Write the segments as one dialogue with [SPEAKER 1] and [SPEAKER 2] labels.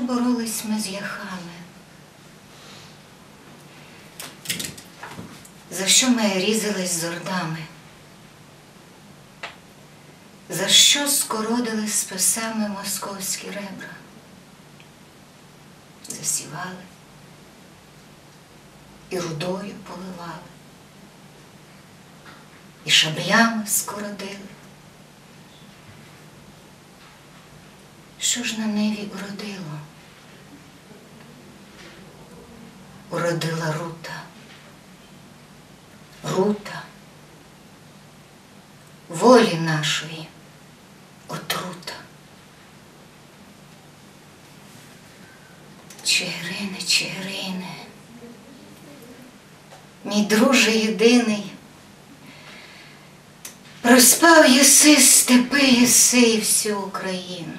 [SPEAKER 1] боролись ми з ляхами? За що ми різались з ордами? За що скородили списами московські ребра? Засівали і рудою поливали, і шаблями скородили. Що ж на ниві уродило? Уродила рута. Рута волі нашої отрута. Чигирине, Чигирине, мій друже єдиний, проспав єси степи, єси і всю Україну.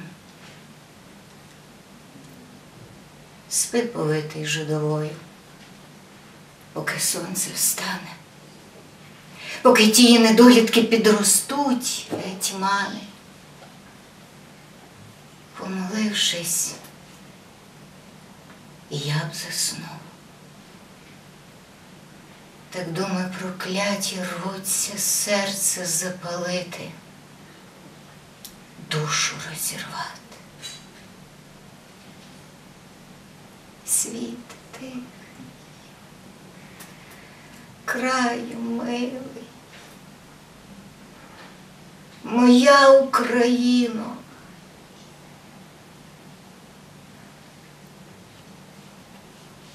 [SPEAKER 1] Спи повитий жидовою, поки сонце встане, поки ті недолітки підростуть, гетьмани. Помолившись, я б заснув. Так думаю, прокляті рвуться серце запалити, душу розірвати. Світ тихий, краю милий, моя Україно.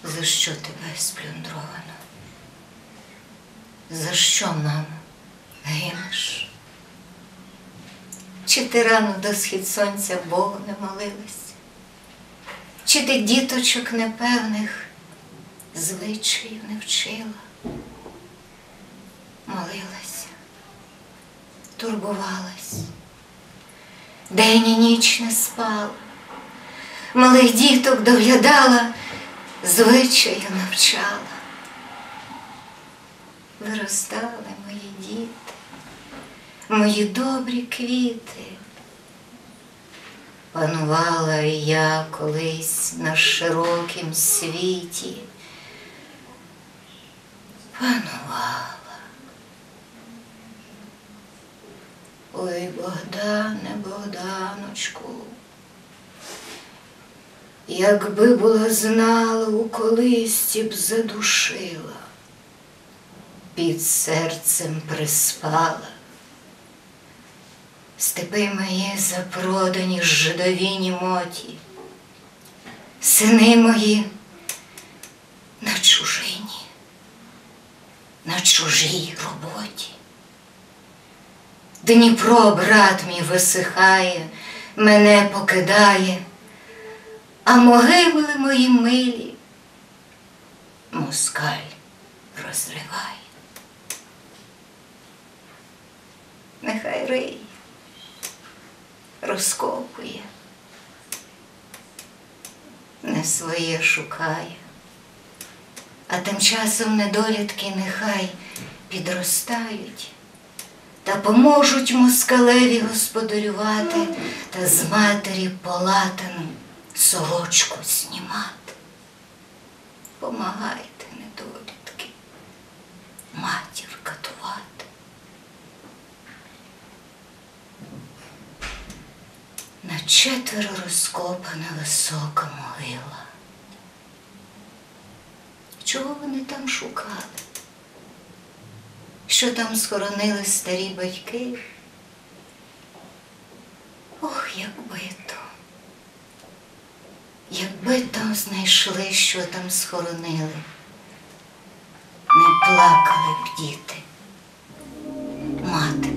[SPEAKER 1] За що тебе сплюндровано? За що, мамо, гинеш? Чи ти рано до схід сонця Богу не молилась? Чи ти діточок непевних звичаїв не вчила? Молилася, турбувалась, день і ніч не спала, малих діток доглядала, звичаю навчала. Виростали мої діти, мої добрі квіти. Панувала я колись на широкім світі. Панувала. Ой, Богдане, Богданочку, якби була знала, у колисті б задушила, під серцем приспала. Степи мої запродані жидові моті, сини мої на чужині, на чужій роботі. Дніпро, брат мій, висихає, мене покидає, а могили мої милі москаль розриває. Нехай риє розкопує, не своє шукає, а тим часом недолітки нехай підростають та поможуть москалеві господарювати та з матері полатану сорочку знімати. Помагайте, На четверо розкопана висока могила. Чого вони там шукали? Що там схоронили старі батьки? Ох, якби то. Якби там знайшли, що там схоронили, не плакали б діти, мати